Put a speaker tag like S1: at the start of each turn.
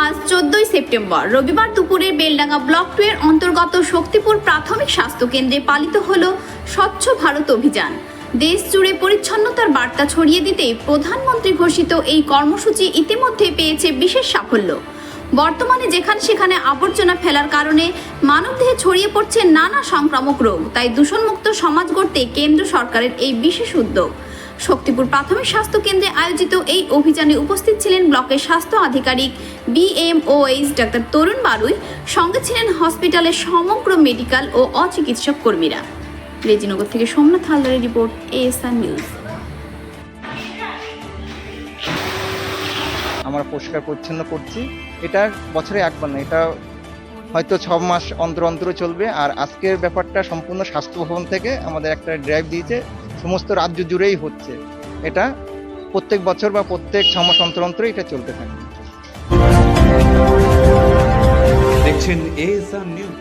S1: আজ চোদ্দই সেপ্টেম্বর। রবিবার দুপুরে বেলডাঙ্গা ব্লক টু এর অন্তর্গত শক্তিপুর প্রাথমিক স্বাস্থ্য কেন্দ্রে পালিত হল স্বচ্ছ ভারত অভিযান। দেশ জুড়ে পরিচ্ছন্নতার বার্তা ছড়িয়ে দিতে প্রধানমন্ত্রী ঘোষিত এই কর্মসূচি ইতিমধ্যে পেয়েছে বিশেষ সাফল্য। বর্তমানে যেখানে সেখানে আবর্জনা ফেলার কারণে মানবদেহে ছড়িয়ে পড়ছে নানা সংক্রামক রোগ, তাই দূষণমুক্ত সমাজ গড়তে কেন্দ্র সরকারের এই বিশেষ উদ্যোগ। শক্তিপুর প্রাথমিক স্বাস্থ্য কেন্দ্রে আয়োজিত এই অভিযানে উপস্থিত ছিলেন ব্লকের স্বাস্থ্য আধিকারিক বিএমওএইচ ডাক্তার তরুণ বারুই, সঙ্গে ছিলেন হসপিটালের সমগ্র মেডিকেল ও অচিকিৎসক কর্মীরা। রেজিনগর থেকে সোমনাথ হালদারের রিপোর্ট এএসআর নিউজ।
S2: আমরা পরিষ্কার পরিচ্ছন্ন করছি। এটা বছরে একবার না, এটা হয়তো ছ মাস অন্তর অন্তর চলবে। আর আজকের ব্যাপারটা সম্পূর্ণ স্বাস্থ্য ভবন থেকে আমাদের একটা ড্রাইভ দিয়েছে। সমস্ত রাজ্য জুড়েই হচ্ছে। এটা প্রত্যেক বছর বা প্রত্যেক ছমাস মাস অন্তর অন্তর এটা চলতে থাকে।
S3: দেখছেন এএসআর নিউজ